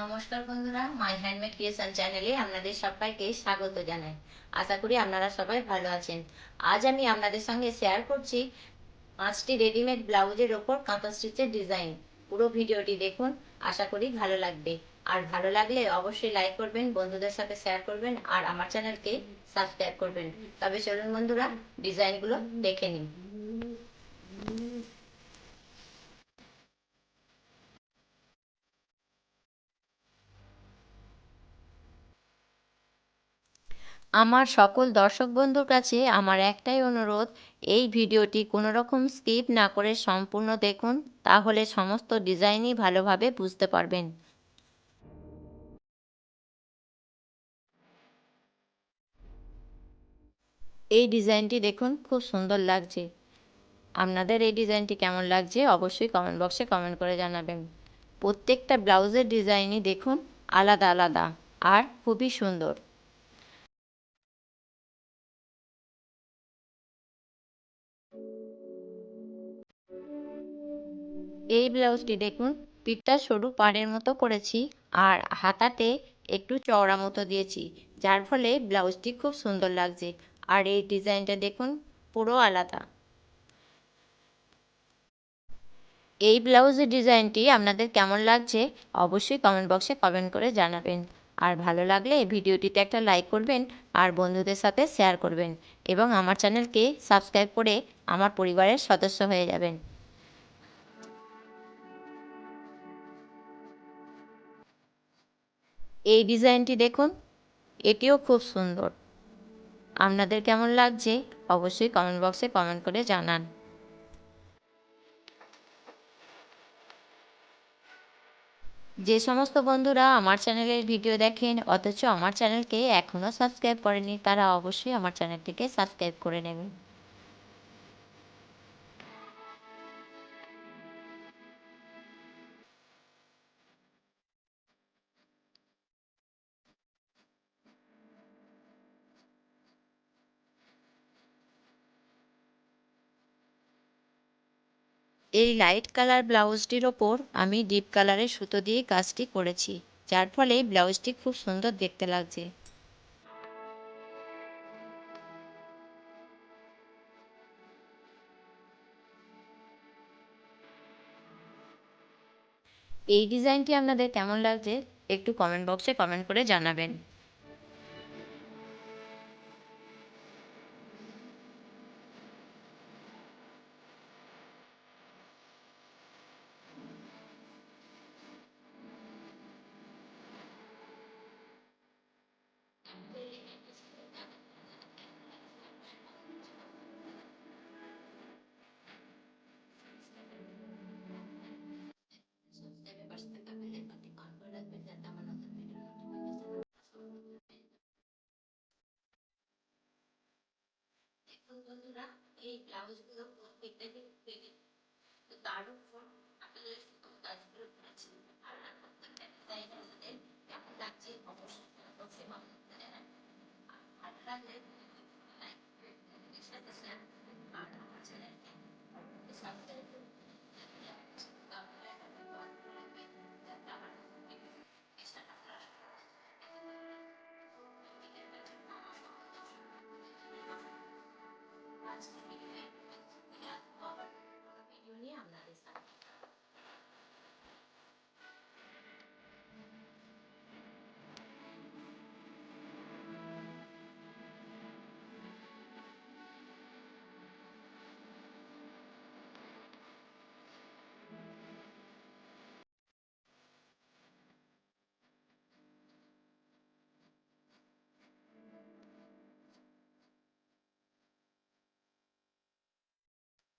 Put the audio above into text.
নমস্কার বন্ধুরা, মাই handmade creation চ্যানেলে আপনাদের সবাইকে স্বাগত জানাই। আশা করি আপনারা সবাই ভালো আছেন। আজ আমি আপনাদের সঙ্গে শেয়ার করছি পাঁচটি রেডিমেড ব্লাউজের ওপর কাঁথা স্টিচের ডিজাইন পুরো ভিডিওটি দেখুন, আশা করি ভালো লাগবে। আর ভালো লাগলে অবশ্যই লাইক করবেন, বন্ধুদের সাথে শেয়ার করবেন, আর আমার চ্যানেলকে সাবস্ক্রাইব করবেন। তবে চলুন বন্ধুরা ডিজাইনগুলো দেখে নিন আমার সকল দর্শক বন্ধুর কাছে আমার একটাই অনুরোধ, এই ভিডিওটি কোনো রকম স্কিপ না করে সম্পূর্ণ দেখুন, তাহলে সমস্ত ডিজাইনই ভালোভাবে বুঝতে পারবেন। এই ডিজাইনটি দেখুন, খুব সুন্দর লাগছে। আপনাদের এই ডিজাইনটি কেমন লাগছে অবশ্যই কমেন্ট বক্সে কমেন্ট করে জানাবেন। প্রত্যেকটা ব্লাউজের ডিজাইনই দেখুন আলাদা আলাদা আর খুবই সুন্দর। এই ব্লাউজটি দেখুন পিঠটা সরু পাড়ের মতো করেছি আর হাতাতে একটু চওড়া মতো দিয়েছি, যার ফলে ব্লাউজটি খুব সুন্দর লাগছে আর এই ডিজাইনটা দেখুন, পুরো আলাদা। এই ব্লাউজের ডিজাইনটি আপনাদের কেমন লাগছে অবশ্যই কমেন্ট বক্সে কমেন্ট করে জানাবেন। আর ভালো লাগলে ভিডিওটিতে একটা লাইক করবেন আর বন্ধুদের সাথে শেয়ার করবেন এবং আমার চ্যানেলকে সাবস্ক্রাইব করে আমার পরিবারের সদস্য হয়ে যাবেন। এই ডিজাইনটি দেখুন, এটিও খুব সুন্দর। আপনাদের কেমন লাগছে অবশ্যই কমেন্ট বক্সে কমেন্ট করে জানান। যে সমস্ত বন্ধুরা আমার চ্যানেলের ভিডিও দেখেন, অথচ আমার চ্যানেলকে এখনও সাবস্ক্রাইব করেনি, তারা অবশ্যই আমার চ্যানেলটিকে সাবস্ক্রাইব করে নেবেন এই লাইট কালার ব্লাউজটির ওপর আমি ডিপ কালারের সুতো দিয়ে কাজটি করেছি, যার ফলে ব্লাউজটি খুব সুন্দর দেখতে লাগছে। এই ডিজাইনটি আপনাদের কেমন লাগছে একটু কমেন্ট বক্সে কমেন্ট করে জানাবেন। বন্ধুরা এই তার উপর আপনাদের কাজগুলো করেছি